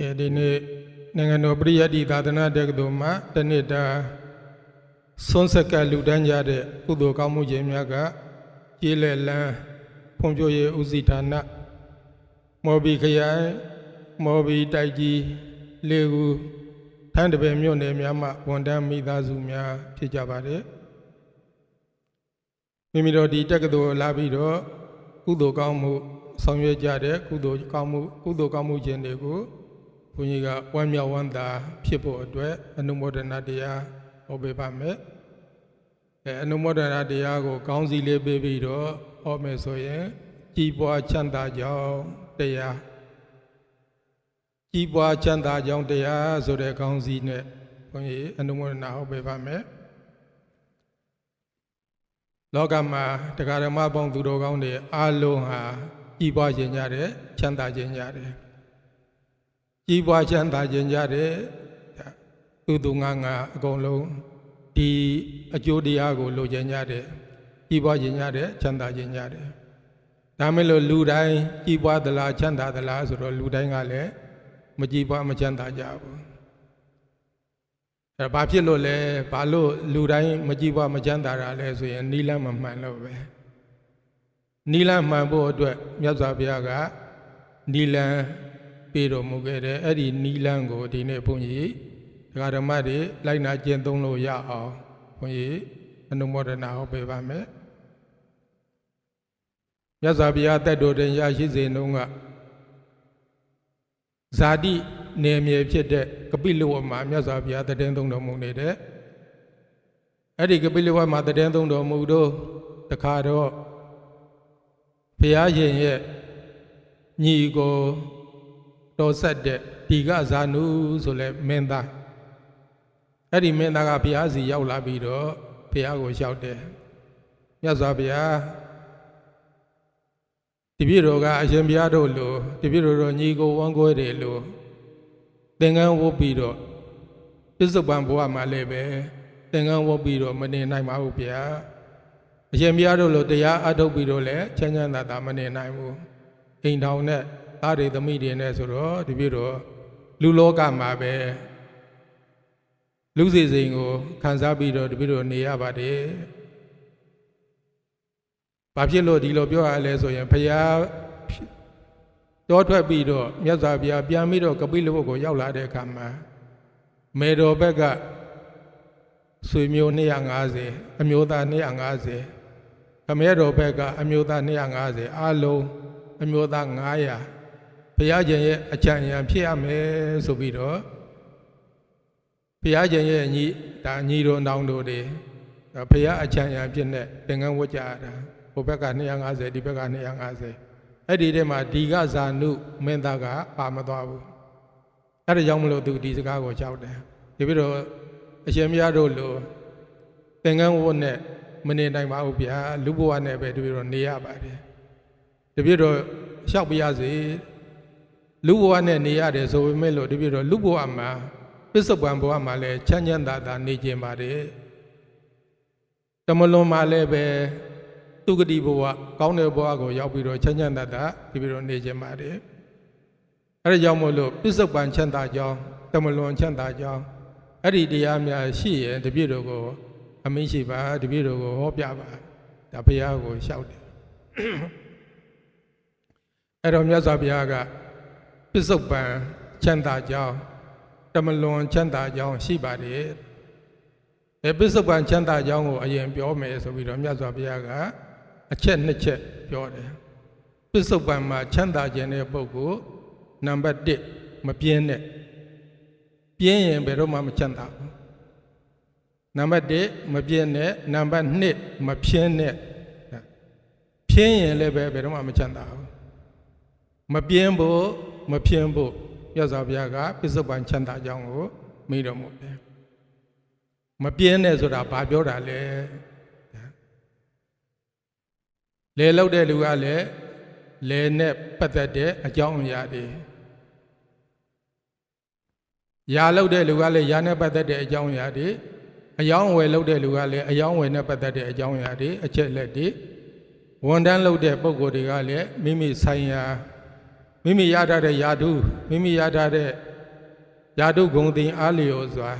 ကဲဒီနေ့နိုင်ငံတော်ပရိယတ်တိသာသနာတက္ကသိုလ်မှာတနေ့တာဆွန်းဆက်ကလူတန်းကြတဲ့ကုသိုလ်ကောင်းမှုခြင်းများကကျေးလက်လန်းဖွံ့ဖြိုးရေးဦးစီးဌာနမော်ဘီခရိုင်မော်ဘီတိုက်ကြီးလေးခုထန်းတပယ်မြို့နယ်များမှဝန်ထမ်းမိသားစုများဖြစ်ကြပါတယ်မိမိတို့ဒီတက္ကသိုလ်လာပြီးတော့ကုသိုလ်ကောင်းမှုဆောင်ရွက်ကြတဲ့ကုသိုလ်ကောင်းမှုကုသိုလ်ကောင်းမှုခြင်းတွေကို ဘုန်းကြီးကဝမ်းမြောက်ဝမ်းသာဖြစ်ဖို့အတွက်အနုမောဒနာတရားဟောပေးပါမယ်။အဲအနုမောဒနာတရားကို ကောင်းစီလေးပေးပြီးတော့ဟောမယ်ဆိုရင်ကြီးပွားချမ်းသာကြောင်းတရားကြီးပွားချမ်းသာကြောင်းတရားဆိုတဲ့ကောင်းစီနဲ့ဘုန်းကြီးအနုမောဒနာဟောပေးပါမယ်။လောကမှာတရားဓမ္မပေါင်းသူတော်ကောင်းတွေအားလုံးဟာကြီးပွားခြင်းကြတယ်ချမ်းသာခြင်းကြတယ်။ ကြီးပွားချမ်းသာခြင်းကြတဲ့သူသူငါငါအကုန်လုံးဒီအကျိုးတရားကိုလိုချင်ကြတဲ့ကြီးပွားခြင်းကြတဲ့ချမ်းသာခြင်းကြတဲ့ဒါမဲ့လို့လူတိုင်းကြီးပွားသလားချမ်းသာသလားဆိုတော့လူတိုင်းကလည်းမကြီးပွားမချမ်းသာကြဘူးအဲဘာဖြစ်လို့လဲဘာလို့လူတိုင်းမကြီးပွားမချမ်းသာတာလဲဆိုရင်နီလန်းမမှန်လို့ပဲနီလန်းမှန်ဖို့အတွက်မြတ်စွာဘုရားကနီလန်း ပေးတော်မူခဲ့တဲ့အဲ့ဒီနီလန်းကိုဒီနေ့ဘုန်းကြီးဒကာဓမ္မတွေလိုက်နာကျင့်သုံးလို့ရအောင်ဘုန်းကြီးအနုမောဒနာဟောပေးပါမယ်မြတ်စွာဘုရားတက်တော်တင်ရရှိစေနှုန်းကဇာတိနေမြေဖြစ်တဲ့ကပိလဝတ်မှာမြတ်စွာဘုရားတည်င်းသုံးတော်မူနေတဲ့အဲ့ဒီကပိလဝတ်မှာတည်င်းသုံးတော်မူတော့တခါတော့ဘုရားရှင်ရဲ့ညီကို တော်ဆက်တဲ့ဒီကဇာနုဆိုလဲမင်းသားအဲ့ဒီမင်းသားကဘုရားစီရောက်လာပြီးတော့ဘုရားကိုလျှောက်တယ်မြတ်စွာဘုရားတပည့်တော်ကအရှင်ဘုရားတို့လိုတပည့်တော်တို့ညီကိုဝမ်းကွဲတယ်လို့သင်္ကန်းဝုတ်ပြီးတော့ပစ္စုပန်ဘဝမှာလည်းပဲသင်္ကန်းဝုတ်ပြီးတော့မနေနိုင်ပါဘူးဗျာအရှင်ဘုရားတို့လိုတရားအထုတ်ပြီးတော့လည်းချမ်းချမ်းသာသာမနေနိုင်ဘူးအိမ်ထောင်နဲ့ သားတွေသမီးတွေနဲ့ဆိုတော့ဒီပြတော့လူလောကမှာပဲလူစီစိန်ကိုခံစားပြီးတော့ဒီပြတော့နေရပါတယ်။ဘာဖြစ်လို့ဒီလိုပြောရလဲဆိုရင်ဖရာတောထွက်ပြီးတော့မြတ်စွာဘုရားပြန်ပြီးတော့ကပိလဘုတ်ကိုရောက်လာတဲ့အခါမှာမေတော်ဘက်ကဆွေမျိုး250အမျိုးသား250ခမဲတော်ဘက်ကအမျိုးသား250အားလုံးအမျိုးသား900 ဘုရားကျင်ရဲ့အကြံဉာဏ်ဖြစ်ရမယ်ဆိုပြီးတော့ဘုရားကျင်ရဲ့ညီဒါညီတော်နောင်တို့တွေဘုရားအကြံဉာဏ်ဖြစ်တဲ့သင်္ကန်းဝတ်ကြတာဟိုဘက်က250ဒီဘက်က250အဲ့ဒီထဲမှာဒီကဇာနုမင်းသားကပါမသွားဘူးအဲ့ဒါကြောင့်မလို့သူဒီစကားကိုကြောက်တယ်ဒီပြီးတော့အရှင်မရတို့လိုသင်္ကန်းဝတ်နဲ့မနေနိုင်ပါဘူးဗျာလူဘဝနဲ့ပဲဒီပြီးတော့နေရပါတယ်ဒီပြီးတော့လျှောက်ပြရစီ လူဘဝနဲ့နေရတယ်ဆိုပေမဲ့လို့ဒီပြတော့လူဘဝမှာပစ္စုပန်ဘဝမှာလည်းချမ်းချမ်းသာသာနေကျင်ပါတယ်တမလွန်မှာလည်းပဲသူဂတိဘဝကောင်းတဲ့ဘဝကိုရောက်ပြီးတော့ချမ်းချမ်းသာသာဒီပြတော့နေကျင်ပါတယ်အဲဒါကြောင့်မို့လို့ပစ္စုပန်ချမ်းသာကြောင်းတမလွန်ချမ်းသာကြောင်းအဲ့ဒီတရားများရှိရင်တပြည့်တော်ကိုအမင်းရှိပါတပြည့်တော်ကိုဟောပြပါဒါဘုရားကိုလျှောက်တယ်အဲ့တော့မြတ်စွာဘုရားက ပစ္စုပန်ချမ်းသာကြောင်းတမလွန်ချမ်းသာကြောင်းရှိပါတယ်အဲပစ္စုပန်ချမ်းသာကြောင်းကိုအရင်ပြောမယ်ဆိုပြီးတော့မြတ်စွာဘုရားကအချက်နှစ်ချက်ပြောတယ်ပစ္စုပန်မှာချမ်းသာခြင်းတဲ့ပုဂ္ဂိုလ်နံပါတ်1မပြင်းနဲ့ပြင်းရင်ဘယ်တော့မှမချမ်းသာဘူးနံပါတ်1မပြင်းနဲ့နံပါတ်2မဖြင်းနဲ့ဖြင်းရင်လည်းပဲဘယ်တော့မှမချမ်းသာဘူးမပြင်းဖို့ မဖြင်းဖို့မြတ်စွာဘုရားကပစ္စုပန်ချမ်းသာကြောင်းကိုမိတော်မူတယ်မပြင်းနဲ့ဆိုတာဘာပြောတာလဲလေလောက်တဲ့လူကလည်းလေနဲ့ပတ်သက်တဲ့အကြောင်းအရာတွေရာလောက်တဲ့လူကလည်းရာနဲ့ပတ်သက်တဲ့အကြောင်းအရာတွေအယောင်းဝယ်လောက်တဲ့လူကလည်းအယောင်းဝယ်နဲ့ပတ်သက်တဲ့အကြောင်းအရာတွေအချက်လက်တွေဝန်တန်းလုပ်တဲ့ပုံကိုယ်တွေကလည်းမိမိဆိုင်ရာ မိမိရထားတဲ့ယာတုမိမိရထားတဲ့ယာတုဂုံတင်အားလျော်စွာ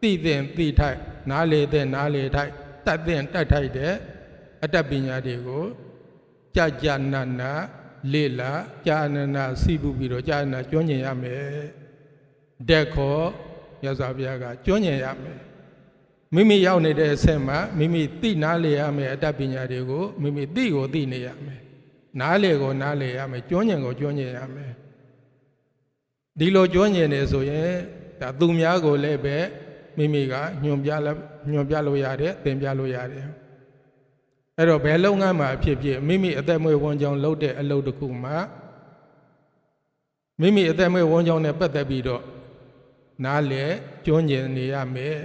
သိတဲ့သိထိုက်နားလေတဲ့နားလေထိုက်တတ်တဲ့တတ်ထိုက်တဲ့အတ္တပညာတွေကိုကြာကြာနာနာလေလာကြာနာနာစီပူပြီးတော့ကြာနာကျွမ်းကျင်ရမယ်တက်ခေါ်ရသော်ဘုရားကကျွမ်းကျင်ရမယ်မိမိရောက်နေတဲ့အဆင့်မှာမိမိသိနားလေရမယ်အတ္တပညာတွေကိုမိမိသိကိုသိနေရမယ် နားလေကိုနားလေရမယ်ကျွမ်းကျင်ကိုကျွမ်းကျင်ရမယ်ဒီလိုကျွမ်းကျင်နေဆိုရင်ဒါသူများကိုလည်းပဲမိမိကညွန်ပြညွန်ပြလို့ရတယ်သင်ပြလို့ရတယ်အဲ့တော့ဘယ်လုပ်ငန်းမှာဖြစ်ဖြစ်မိမိအသက်မွေးဝမ်းကြောင်းလုပ်တဲ့အလုပ်တစ်ခုမှာမိမိအသက်မွေးဝမ်းကြောင်းနဲ့ပတ်သက်ပြီးတော့နားလေကျွမ်းကျင်နေရမယ်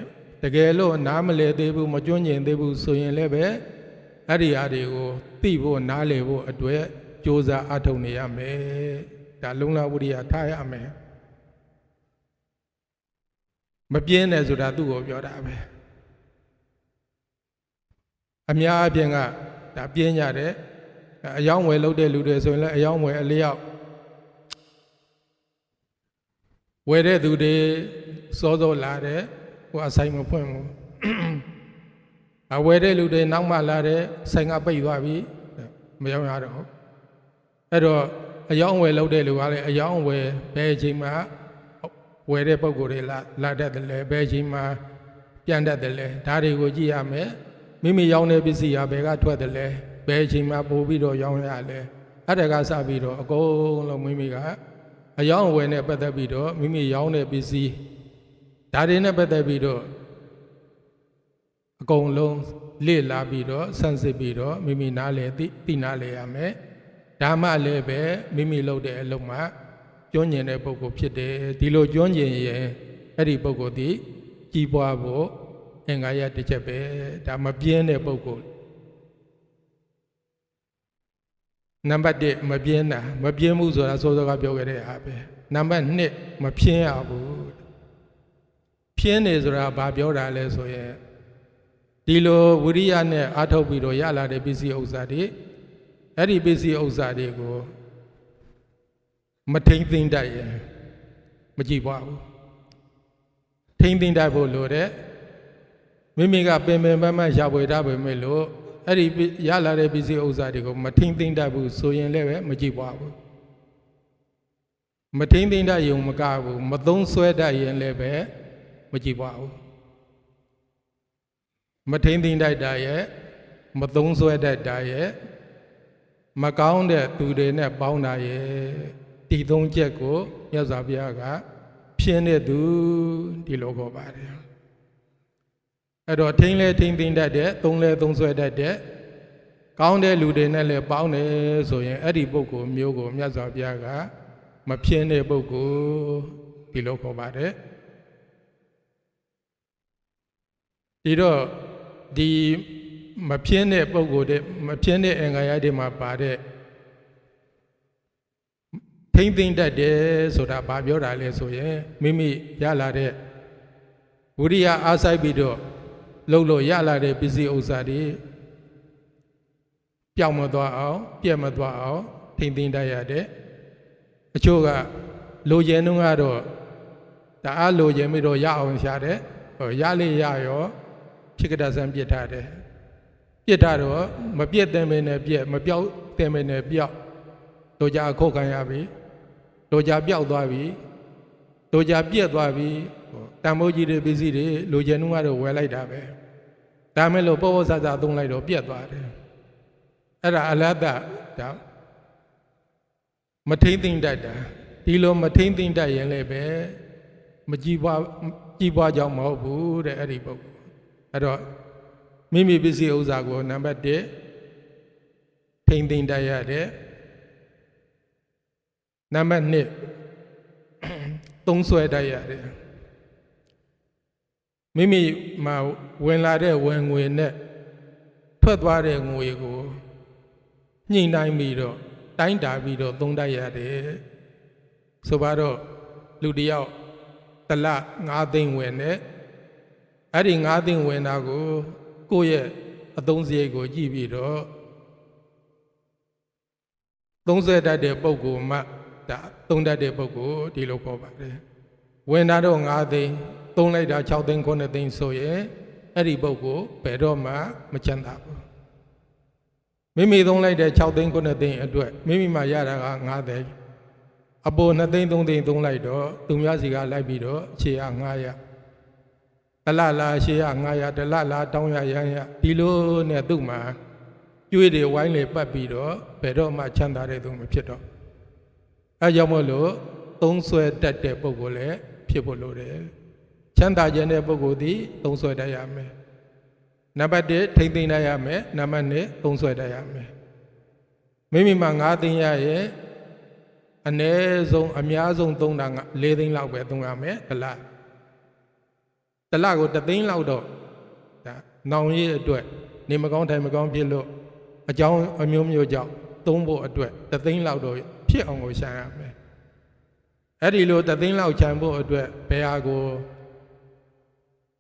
တကယ်လို့နားမလဲသေးဘူးမကျွမ်းကျင်သေးဘူးဆိုရင်လည်းပဲ အဲ့ဒီအရာတွေကိုသိဖို့နားလေဖို့အတွက်ကြိုးစားအထောက်နေရမယ်ဒါလုံလဝိရိယထားရမယ်မပြင်းတယ်ဆိုတာသူ့ကိုပြောတာပဲအများအပြင်းကဒါပြင်းကြတယ်အယောင်းဝယ်လုပ်တဲ့လူတွေဆိုရင်လည်းအယောင်းဝယ်အလျောက်ဝယ်တဲ့သူတွေစောစောလာတယ်ဟိုအဆိုင်မဖွင့်ဘူး အဝယ်တဲ့လူတွေနောက်မှလာတဲ့ဆိုင်ကပိတ်သွားပြီမရောက်ရတော့အဲ့တော့အယောင်းဝယ်လုပ်တဲ့လူကလည်းအယောင်းဝယ်ဘယ်အချိန်မှဝယ်တဲ့ပုံကိုယ်တွေလာလာတတ်တယ်လဲဘယ်အချိန်မှပြန်တတ်တယ်လဲဒါတွေကိုကြည့်ရမယ်မိမိရောင်းတဲ့ပစ္စည်းဟာဘယ်ကထွက်တယ်လဲဘယ်အချိန်မှပို့ပြီးတော့ရောင်းရလဲအဲ့ဒါကစပြီးတော့အကုန်လုံးမိမိကအယောင်းဝယ်နဲ့ပတ်သက်ပြီးတော့မိမိရောင်းတဲ့ပစ္စည်းဒါတွေနဲ့ပတ်သက်ပြီးတော့အ ကုန်လုံးလေ့လာပြီးတော့ဆန်းစစ်ပြီးတော့မိမိနားလေသိသိနားလေရမယ်ဒါမှလည်းပဲမိမိလုပ်တဲ့အလုပ်မှာကျွမ်းကျင်တဲ့ပုဂ္ဂိုလ်ဖြစ်တယ်ဒီလိုကျွမ်းကျင်ရင်အဲ့ဒီပုဂ္ဂိုလ်ဒီကြီးပွားဖို့အင်္ဂါရတစ်ချက်ပဲဒါမပြင်းတဲ့ပုဂ္ဂိုလ်နံပါတ်1မပြင်းတာမပြင်းမှုဆိုတာစောစောကပြောခဲ့တဲ့အားပဲနံပါတ်2မဖြင်းရဘူးဖြင်းနေဆိုတာဘာပြောတာလဲဆိုရင် ဒီလိုဝိရိယနဲ့အားထုတ်ပြီးတော့ရလာတဲ့ပစ္စည်းဥစ္စာတွေအဲ့ဒီပစ္စည်းဥစ္စာတွေကိုမထိမ့်သိမ့်တတ်ရင်မကြည့်ပါဘူးထိမ့်သိမ့်တတ်ဖို့လိုတဲ့မိမိကပင်ပင်ပန်းပန်းရှာဖွေတတ်ပေမဲ့လို့အဲ့ဒီရလာတဲ့ပစ္စည်းဥစ္စာတွေကိုမထိမ့်သိမ့်တတ်ဘူးဆိုရင်လည်းပဲမကြည့်ပါဘူးမထိမ့်သိမ့်တတ်ရင်မကဘူးမသုံးဆွဲတတ်ရင်လည်းပဲမကြည့်ပါဘူး မထိမ့်သိမ့်တတ်တာရဲ့မသုံးဆွဲတတ်တာရဲ့မကောင်းတဲ့သူတွေနဲ့ပေါင်းတာရဲ့ဒီသုံးချက်ကိုမြတ်စွာဘုရားကဖြင်းတဲ့သူဒီလိုခေါ်ပါတယ်အဲ့တော့ထိမ့်လဲထိမ့်သိမ့်တတ်တဲ့သုံးလဲသုံးဆွဲတတ်တဲ့ကောင်းတဲ့လူတွေနဲ့လည်းပေါင်းတယ်ဆိုရင်အဲ့ဒီပုဂ္ဂိုလ်မျိုးကိုမြတ်စွာဘုရားကမဖြင်းတဲ့ပုဂ္ဂိုလ်ဒီလိုခေါ်ပါတယ်ဒီတော့ ဒီမဖြင်းတဲ့ပုံကိုယ်တဲ့မဖြင်းတဲ့အင်္ဂါရတွေမှာပါတဲ့ထိမ့်သိမ့်တတ်တယ်ဆိုတာဘာပြောတာလဲဆိုရင်မိမိရလာတဲ့ဝိရိယအားဆိုင်ပြီးတော့လှုပ်လို့ရလာတဲ့ပစ္စည်းဥစ္စာတွေပြောင်းမသွားအောင်ပြက်မသွားအောင်ထိမ့်သိမ့်တတ်ရတဲ့အချို့ကလိုချင်နှုံးကတော့တအားလိုချင်ပြီးတော့ရအောင်ရှာတယ်ဟောရလေရရော ဖြစ်ကတဆန်းပြစ်ထားတယ်ပြစ်ထားတော့မပြစ်တဲ့မင်းနဲ့ပြက်မပြောက်တဲ့မင်းနဲ့ပြောက်တို့ကြအခုတ်ခံရပြီတို့ကြပြောက်သွားပြီတို့ကြပြက်သွားပြီတန်မိုးကြီးတွေပစ္စည်းတွေလိုချင်နှုံးကတော့ဝယ်လိုက်တာပဲဒါမဲ့လို့ပေါ်ပေါ်ဆဆသုံးလိုက်တော့ပြက်သွားတယ်အဲ့ဒါအလတ်တဒါမထိမ့်သိမ့်တတ်တာဒီလိုမထိမ့်သိမ့်တတ်ရင်လည်းပဲမကြည်ပွားကြည်ပွားကြောင်းမဟုတ်ဘူးတဲ့အဲ့ဒီပုဂ္ဂိုလ် အဲ့တော့မိမိပစ္စည်းဥစ္စာကိုနံပါတ်1ထိမ့်သိမ့်တတ်ရတဲ့နံပါတ်2သုံးဆွဲတတ်ရတယ်မိမိမှာဝင်လာတဲ့ဝင်ငွေနဲ့ထွက်သွားတဲ့ငွေကိုညှိနှိုင်းပြီးတော့တိုင်းတာပြီးတော့သုံးတတ်ရတယ်ဆိုပါတော့လူတယောက်တလ9သိန်းဝင်နဲ့ အဲ့ဒီ9သိန်းဝင်တာကို ကိုယ့်ရဲ့အသုံးစရိတ်ကိုကြည့်ပြီးတော့30တတ်တဲ့ပုံကိုမှဒါသုံးတတ်တဲ့ပုဂ္ဂိုလ်ဒီလိုခေါ်ပါတယ်ဝင်တာတော့9သိန်းသုံးလိုက်တာ6သိန်း9သိန်းဆိုရင်အဲ့ဒီပုဂ္ဂိုလ်ဘယ်တော့မှမချမ်းသာဘူးမိမိသုံးလိုက်တဲ့6သိန်း9သိန်းအတွက်မိမိမှရတာက9သိန်းအပေါ်2သိန်း3သိန်းသုံးလိုက်တော့သူများစီကလိုက်ပြီးတော့အခြေရ900 တလလာရှေးရ900တလလာတောင်းရရမ်းရဒီလိုနဲ့သူ့မှာကျွေးတွေဝိုင်းလေပတ်ပြီးတော့ဘယ်တော့မှချမ်းသာတဲ့သူမဖြစ်တော့အဲကြောင့်မို့လို့သုံးဆွဲတတ်တဲ့ပုဂ္ဂိုလ်လည်းဖြစ်ဖို့လိုတယ်ချမ်းသာခြင်းတဲ့ပုဂ္ဂိုလ်သည်သုံးဆွဲတတ်ရမယ်နံပါတ်1ထိမ့်သိမ့်တတ်ရမယ်နံပါတ်2သုံးဆွဲတတ်ရမယ်မိမိမှာ9သိန်းရရဲ့အ ਨੇ ဆုံးအများဆုံးသုံးတာက4သိန်းလောက်ပဲသုံးရမယ်တစ်လ တစ်လကို3သိန်းလောက်တော့ဒါနောင်ရည်အတွက် နေမကောင်းထိုင်မကောင်းဖြစ်လို့အကြောင်းအမျိုးမျိုးကြောင့်သုံးဖို့အတွက်3သိန်းလောက်တော့ဖြစ်အောင်ကိုရှာရမယ်အဲ့ဒီလို3သိန်းလောက်ခြံဖို့အတွက်ဘယ်ဟာကို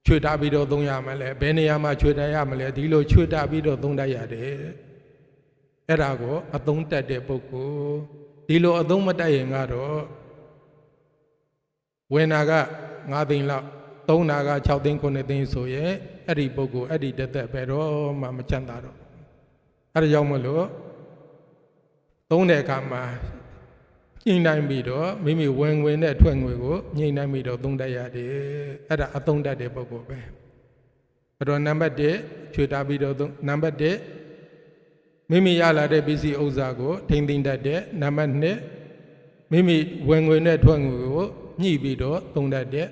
ချွေထားပြီးတော့သုံးရမလဲဘယ်နေရာမှာချွေထားရမလဲဒီလိုချွေထားပြီးတော့သုံးတတ်ရတယ်အဲ့ဒါကိုအသုံးတက်တဲ့ပုဂ္ဂိုလ်ဒီလိုအသုံးမတက်ရင်ကတော့ဝင်နာက9သိန်းလောက် သုံးနာက6သိန်း9သိန်းဆိုရင်အဲ့ဒီပုဂ္ဂိုလ်အဲ့ဒီတက်တက်ပဲတော့မှမချမ်းသာတော့အဲ့ဒါကြောင့်မလို့သုံးတဲ့အခါမှာညှိနှိုင်းပြီးတော့မိမိဝင်ငွေနဲ့ထွက်ငွေကိုညှိနှိုင်းပြီးတော့သုံးတတ်ရတယ်အဲ့ဒါအသုံးတတ်တဲ့ပုဂ္ဂိုလ်ပဲအဲ့တော့နံပါတ်1ချွေတာပြီးတော့သုံးနံပါတ်1မိမိရလာတဲ့ပစ္စည်းဥစ္စာကို ထိမ့်သိမ့်တတ်တဲ့နံပါတ်2မိမိဝင်ငွေနဲ့ထွက်ငွေကိုညှိပြီးတော့သုံးတတ်တဲ့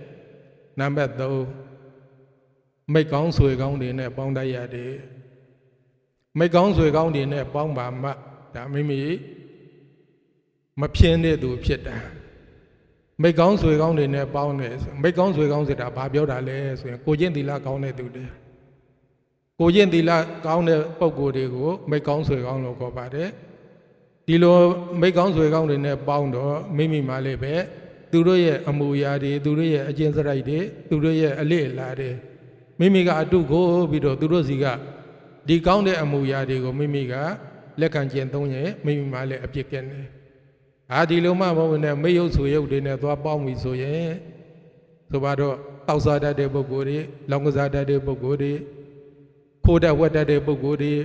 နံပါတ်3မိတ်ကောင်းဆွေကောင်းတွေနဲ့ပေါင်းတတ်ရတယ်မိတ်ကောင်းဆွေကောင်းတွေနဲ့ပေါင်းပါမှဒါမိမိမပြင်းတဲ့သူဖြစ်တာမိတ်ကောင်းဆွေကောင်းတွေနဲ့ပေါင်းတယ်ဆိုမိတ်ကောင်းဆွေကောင်းဆိုတာဘာပြောတာလဲဆိုရင်ကိုချင်းသီလကောင်းတဲ့သူတွေကိုချင်းသီလကောင်းတဲ့ပုံကိုယ်တွေကိုမိတ်ကောင်းဆွေကောင်းလို့ခေါ်ပါတယ်ဒီလိုမိတ်ကောင်းဆွေကောင်းတွေနဲ့ပေါင်းတော့မိမိမှလည်းပဲ သူတို့ရဲ့အမူအရာတွေသူတို့ရဲ့အကျင့်စရိုက်တွေသူတို့ရဲ့အလေအလာတွေမိမိကအတုကိုပြီးတော့သူတို့စီကဒီကောင်းတဲ့အမူအရာတွေကိုမိမိကလက်ခံကျင့်သုံးရင်မိမိမှလည်းအပြစ်ကင်းတယ်အာဒီလိုမှမဟုတ်နဲ့မေယုတ်ဆိုရုပ်တွေနဲ့သွားပေါင်းပြီဆိုရင်ဆိုပါတော့တောက်စားတတ်တဲ့ပုဂ္ဂိုလ်တွေလောင်ကစားတတ်တဲ့ပုဂ္ဂိုလ်တွေခိုးတတ်ဝက်တတ်တဲ့ပုဂ္ဂိုလ်တွေ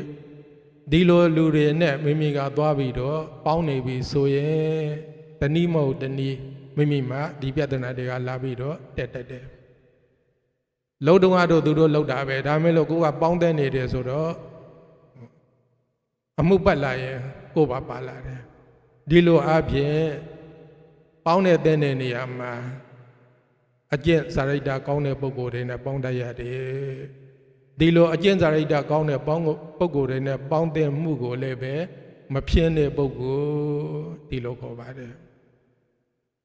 ဒီလိုလူတွေနဲ့မိမိကသွားပြီးတော့ပေါင်းနေပြီဆိုရင်တနည်းမဟုတ်တနည်း မိမိမှဒီပြဿနာတွေကလာပြီးတော့တက်တက်တယ်လုံးတုံးကတော့သူတို့လောက်တာပဲဒါမဲ့လို့ကိုကပေါင်းတဲ့နေတယ်ဆိုတော့အမှုပတ်လာရင်ကိုပါပါလာတယ်ဒီလိုအပြင်ပေါင်းတဲ့တဲ့နေရာမှာအကျင့်စာရိတ္တကောင်းတဲ့ပုဂ္ဂိုလ်တွေနဲ့ပေါင်းတတ်ရတယ်ဒီလိုအကျင့်စာရိတ္တကောင်းတဲ့ပေါင်းပုဂ္ဂိုလ်တွေနဲ့ပေါင်းတဲ့မှုကိုလည်းပဲမပြင်းတဲ့ပုဂ္ဂိုလ်ဒီလိုခေါ်ပါတယ်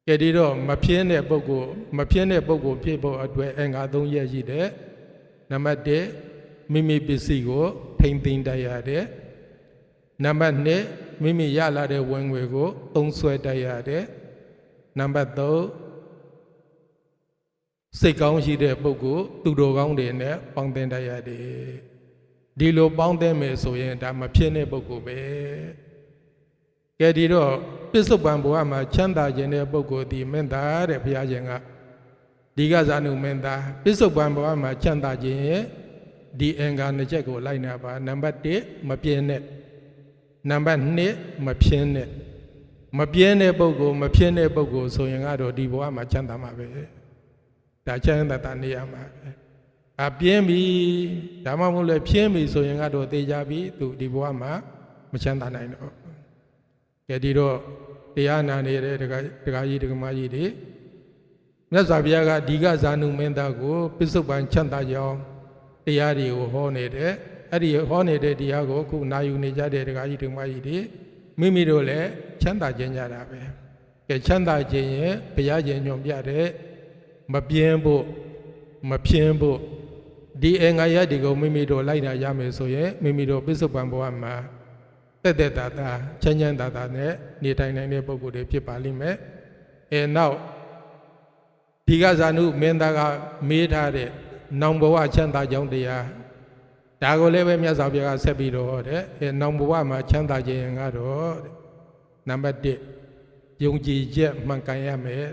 ကဲဒီတော့မပြင်းတဲ့ပုဂ္ဂိုလ်မပြင်းတဲ့ပုဂ္ဂိုလ်ဖြစ်ဖို့အတွက်အင်္ဂါ၃ရက်ရှိတယ်နံပါတ်1မိမိပစ္စည်းကို ထိမ့်သိမ်းတတ်ရတယ်နံပါတ်2မိမိရလာတဲ့ဝင်ငွေကိုသုံးဆွဲတတ်ရတယ်နံပါတ်3စိတ်ကောင်းရှိတဲ့ပုဂ္ဂိုလ်သူတော်ကောင်းတွေနဲ့ပေါင်းသင်းတတ်ရတယ်ဒီလိုပေါင်းသင်းမယ်ဆိုရင်ဒါမဖြစ်တဲ့ပုဂ္ဂိုလ်ပဲ ကဲဒီတော့ပစ္စုပန်ဘဝမှာချမ်းသာခြင်းတဲ့ပုဂ္ဂိုလ်ဒီမင်းသားတဲ့ဘုရားရှင်ကဒီကဇာနုမင်းသားပစ္စုပန်ဘဝမှာချမ်းသာခြင်းရဲ့ဒီအင်္ဂါနှစ်ချက်ကိုလိုက်နာပါနံပါတ်1မပြင်းနဲ့နံပါတ်2မပြင်းနဲ့မပြင်းတဲ့ပုဂ္ဂိုလ်မပြင်းတဲ့ပုဂ္ဂိုလ်ဆိုရင်ကတော့ဒီဘဝမှာချမ်းသာမှာပဲဒါချမ်းသာတာနေရမှာပဲအပြင်းပြီဒါမှမဟုတ်လေပြင်းပြီဆိုရင်ကတော့သေချာပြီသူဒီဘဝမှာမချမ်းသာနိုင်တော့ ကဲဒီတော့တရားနာနေတဲ့ဒကာဒကာကြီးဒကာမကြီးတွေမြတ်စွာဘုရားကဒီကဇာနုမင်းသားကိုပစ္စုပန်ချမ်းသာကြောင်းတရားတွေကိုဟောနေတယ်အဲ့ဒီဟောနေတဲ့တရားကိုအခုနာယူနေကြတဲ့ဒကာကြီးဒကာမကြီးတွေမိမိတို့လည်းချမ်းသာခြင်းကြတာပဲကဲချမ်းသာခြင်းရဲ့ဘုရားရှင်ညွန်ပြတဲ့မပြင်းဖို့မဖြင်းဖို့ဒီအင်္ဂါရဒီကိုမိမိတို့လိုက်နာရမယ်ဆိုရင်မိမိတို့ပစ္စုပန်ဘဝမှာ တက်တက်တာတာချမ်းချမ်းသာသာနဲ့နေထိုင်နိုင်တဲ့ပုံကိုယ်တွေဖြစ်ပါလိမ့်မယ်အဲနောက်ဒီကဇာနုမင်းသားကမေးထားတဲ့နောင်ဘဝချမ်းသာကြောင်းတရားဒါကိုလည်းပဲမြတ်စွာဘုရားကဆက်ပြီးတော့ဟောတယ်အဲနောင်ဘဝမှာချမ်းသာခြင်းကတော့နံပါတ်1ယုံကြည်ချက်မှန်ကန်ရမယ်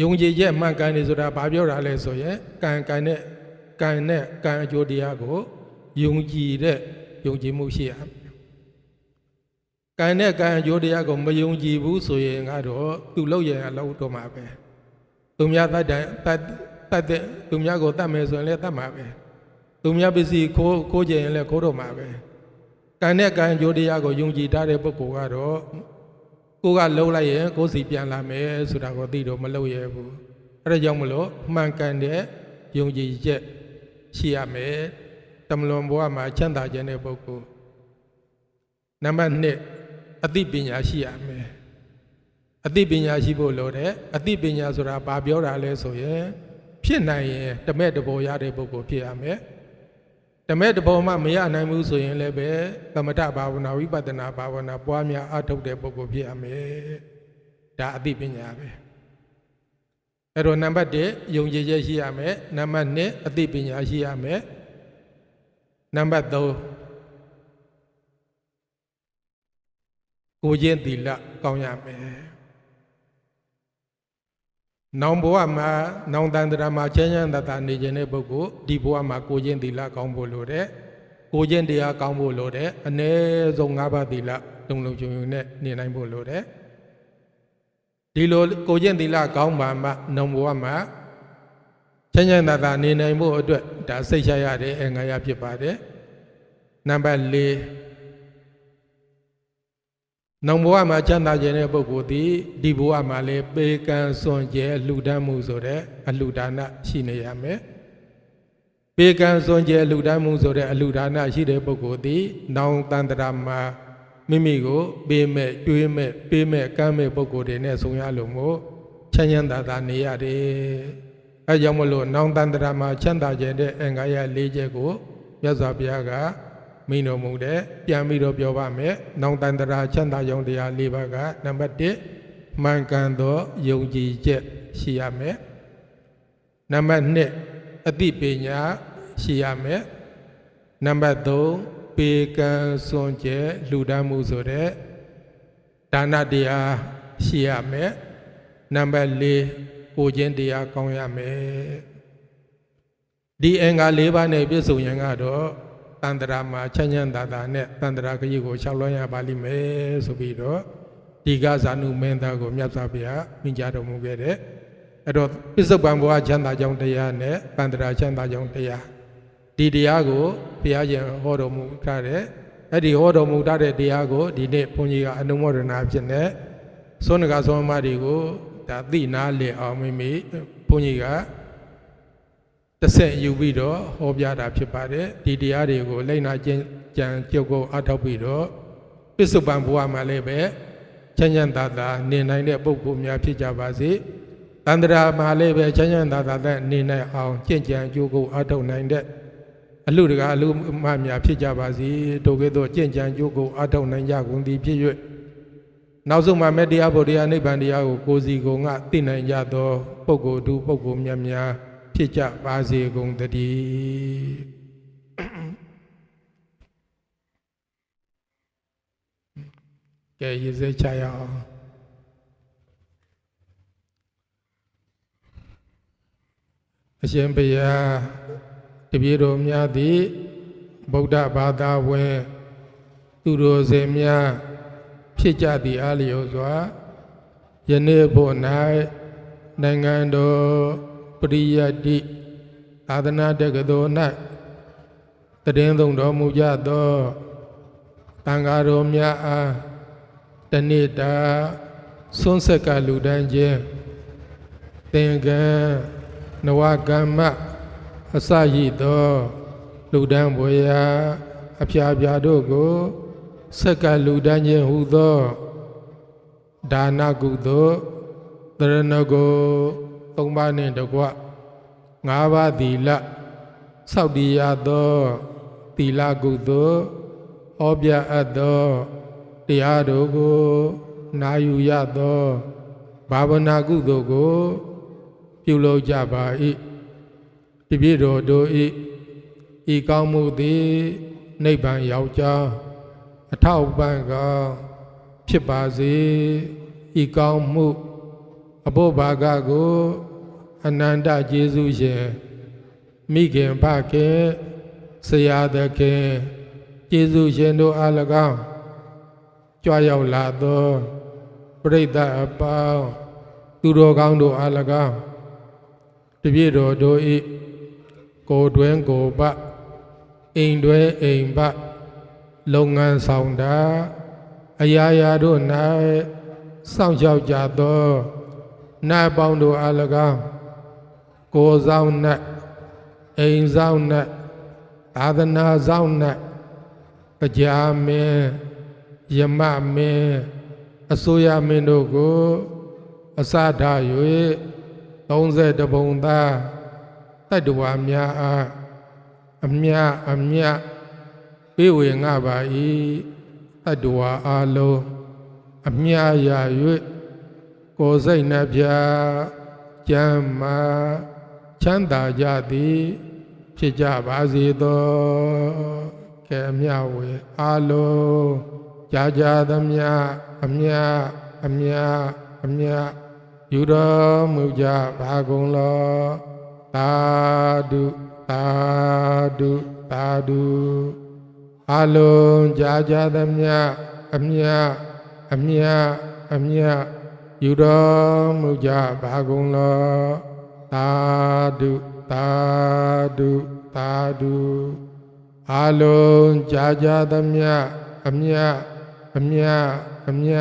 ယုံကြည်ချက်မှန်ကန်နေဆိုတာဘာပြောတာလဲဆိုရင်ကံကံနဲ့ကံနဲ့ကံအကျိုးတရားကိုယုံကြည်တဲ့ ယုံကြည်မှုရှိရမယ်ကံနဲ့ကံအကျိုးတရားကိုမယုံကြည်ဘူးဆိုရင်ကတော့သူလောက်ရအလောက်တော့မှာပဲသူများတတ်တယ်တတ်တတ်တဲ့သူများကိုတတ်မယ်ဆိုရင်လည်းတတ်မှာပဲသူများပစ္စည်းခိုးခိုးကြရင်လည်းခိုးတော့မှာပဲကံနဲ့ကံအကျိုးတရားကိုယုံကြည်ထားတဲ့ပုဂ္ဂိုလ်ကတော့ကိုကလှုပ်လိုက်ရင်ကိုယ်စီပြန်လာမယ်ဆိုတာကိုသိတော့မလှုပ်ရဘူးအဲဒါကြောင့်မလို့မှန်ကန်တဲ့ယုံကြည်ချက်ရှိရမယ် တမလွန်ဘဝမှာချမ်းသာခြင်းတဲ့ပုဂ္ဂိုလ်နံပါတ်1အသိပညာရှိရမယ်အသိပညာရှိဖို့လိုတယ်အသိပညာဆိုတာဘာပြောတာလဲဆိုရင်ဖြစ်နိုင်ရင်တမဲ့တဘောရတဲ့ပုဂ္ဂိုလ်ဖြစ်ရမယ်တမဲ့တဘောမှမရနိုင်ဘူးဆိုရင်လည်းပဲသမထဘာဝနာဝိပဿနာဘာဝနာပွားများအထုတ်တဲ့ပုဂ္ဂိုလ်ဖြစ်ရမယ်ဒါအသိပညာပဲအဲ့တော့နံပါတ်1ယုံကြည်ချက်ရှိရမယ်နံပါတ်2အသိပညာရှိရမယ် နံပါတ်3ကိုချင်းသီလကောင်းရမယ်နောင်ဘဝမှာနောင်တန်တရာမှာချမ်းချမ်းသာသာနေခြင်းတဲ့ပုဂ္ဂိုလ်ဒီဘဝမှာကိုချင်းသီလကောင်းဖို့လိုတယ်ကိုချင်းတရားကောင်းဖို့လိုတယ်အ ਨੇ ဆုံး၅ပါးသီလလုံလုံခြုံခြုံနဲ့နေနိုင်ဖို့လိုတယ်ဒီလိုကိုချင်းသီလကောင်းပါမှနောင်ဘဝမှာ ချမ်းချမ်းသာသာနေနိုင်ဖို့အတွက်ဒါစိတ်ချရတဲ့အငါရဖြစ်ပါတယ်နံပါတ်၄နောင်ဘဝမှာချမ်းသာခြင်းတဲ့ပုဂ္ဂိုလ်သည်ဒီဘဝမှာလည်းပေကံစွန့်ကြဲလှူဒန်းမှုဆိုတဲ့အလှူဒါနရှိနေရမယ်။ပေကံစွန့်ကြဲလှူဒန်းမှုဆိုတဲ့အလှူဒါနရှိတဲ့ပုဂ္ဂိုလ်သည်နောင်တန်တရာမှာမိမိကိုပေးမဲ့တွေးမဲ့ပေးမဲ့ကမ်းမဲ့ပုဂ္ဂိုလ်တွေနဲ့ဆုံရလို့မို့ချမ်းချမ်းသာသာနေရတယ်။ အဲကြောင့်မလို့နောင်တန်တရာမှာချမ်းသာခြင်းတဲ့အင်္ဂါရ၄ချက်ကိုမြတ်စွာဘုရားကမိန်တော်မူတဲ့ပြန်ပြီးတော့ပြောပါမယ်။နောင်တန်တရာချမ်းသာယုံတရား၄ပါးကနံပါတ်1မှန်ကန်သောယုံကြည်ချက်ရှိရမယ်။နံပါတ်2အသိပညာရှိရမယ်။နံပါတ်3ပေကံစွန့်ကျက်လှူဒန်းမှုဆိုတဲ့ဒါနတရားရှိရမယ်။နံပါတ်4 ကိုခြင်းတရားကောင်းရမယ်။ဒီအင်္ဂါ၄ပါးနဲ့ပြည့်စုံရင်ကတော့တန္တရာမှာချမ်းချမ်းသာသာနဲ့တန္တရာခရီးကိုလျှောက်လွှမ်းရပါလိမ့်မယ်ဆိုပြီးတော့ဒီကဇာနုမင်းသားကိုမြတ်စွာဘုရားမြင်ကြတော်မူခဲ့တဲ့အဲ့တော့ပစ္စုပန်ဘဝချမ်းသာကြောင်းတရားနဲ့တန္တရာချမ်းသာကြောင်းတရားဒီတရားကိုဘုရားရှင်ဟောတော်မူထားတဲ့အဲ့ဒီဟောတော်မူထားတဲ့တရားကိုဒီနေ့ဘုန်းကြီးကအနုမောဒနာဖြစ်နေသောနကသောမတွေကို ဒါသိနာလေအောင်မိမိဘုန်းကြီးကတစ်ဆက်ယူပြီးတော့ဟောပြတာဖြစ်ပါတယ်ဒီတရားတွေကိုလိမ့်နာကျင့်ကြံကြုတ်ကိုအထောက်ပြီးတော့ပစ္စုပန်ဘဝမှာလည်းပဲချမ်းချမ်းသာသာနေနိုင်တဲ့ပုဂ္ဂိုလ်များဖြစ်ကြပါစေတန္တရာမှာလည်းပဲချမ်းချမ်းသာသာနဲ့နေနိုင်အောင်ကျင့်ကြံကြိုးကိုအထောက်နိုင်တဲ့အလူတကာအလူမများဖြစ်ကြပါစေတို့ကဲ့သို့ကျင့်ကြံကြိုးကိုအထောက်နိုင်ကြကုန်သည်ဖြစ်၍ နောက်ဆုံးမှာမေတ္တရားဗုဒ္ဓရားနိဗ္ဗာန်တရားကိုကိုယ်စီကိုယ်ငါသိနိုင်ကြသောပုဂ္ဂိုလ်သူပုဂ္ဂိုလ်များများဖြစ်ကြပါစေကုန်တည်းကဲရေစဲချရအောင်အရှင်ဘုရားတပည့်တော်များသည်ဗုဒ္ဓဘာသာဝင်သူတော်စင်များ ဖြစ်ကြသည့်အားလျော်စွာယနေ့ဖို့၌နိုင်ငံတော်ပရိယတ္တိသာသနာတက္ကသိုလ်၌တည်င်းသုံတော်မူကြသောတန်ဃာတော်များအားတနေ့တာဆွန်းဆက်ကလူတန်းခြင်းသင်္ကန်းနဝကမ္မအစရှိသောလူတန်းဘွေရာအဖျားပြားတို့ကို ဆက်ကလူတန်းခြင်းဟုသောဒါနကုသိုလ်တရဏဂုသုံးပါးနှင့်တကွငါးပါးသီလစောက်တည်ရသောသီလကုသိုလ်ဩပြအပ်သောတရားတို့ကိုနာယူရသောဘာဝနာကုသိုလ်ကို ပြုလုပ်ကြပါ၏တပြည့်တော်တို့၏ဤကောင်းမှုသည်နိဗ္ဗာန်ရောက်ကြောင်း အထောက်ပံ့ကောင်းဖြစ်ပါစေဤကောင်းမှုအဖို့ဘာကကိုအနန္တကျေးဇူးရှင်မိခင်ဖခင်ဆရာသခင်ကျေးဇူးရှင်တို့အား၎င်းကြွားရောက်လာသောပရိသတ်အပေါင်းသူတော်ကောင်းတို့အား၎င်းတပြည့်တော်တို့ဤကိုယ်တွင်ကိုယ်ပအိမ်တွင်အိမ်ပ လုပ်ငန်းဆောင်တာအရာရာတို့၌စောင့်ရှောက်ကြသောနတ်ပေါင်းတို့အား၎င်းကိုယ်ဆောင်နတ်အိမ်ဆောင်နတ်သာသနာဆောင်နတ်တရားမင်းယမမင်းအစိုးရမင်းတို့ကိုအစထား၍30ပုံသားတတ္တဝါများအားအမြအမြ ပေးဝေငါပါ၏တတ္တဝါအလုံးအမြရာ၍ကိုယ်စိတ်နှပြကျမ်းမာချမ်းသာကြသည် ဖြစ်ကြပါစေသောကဲအမြဝေအလုံးကြာကြာသမျှအမြအမြအမြယူတော်မူကြပါကုန်လောသာဓုသာဓုသာဓု အလုံးကြာကြာသမျှအမြအမြအမြယူတော်မူကြပါကုန်လောသာဓုသာဓုသာဓုအလုံးကြာကြာသမျှအမြအမြအမြ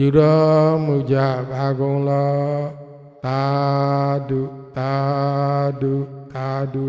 ယူတော်မူကြပါကုန်လောသာဓုသာဓုသာဓု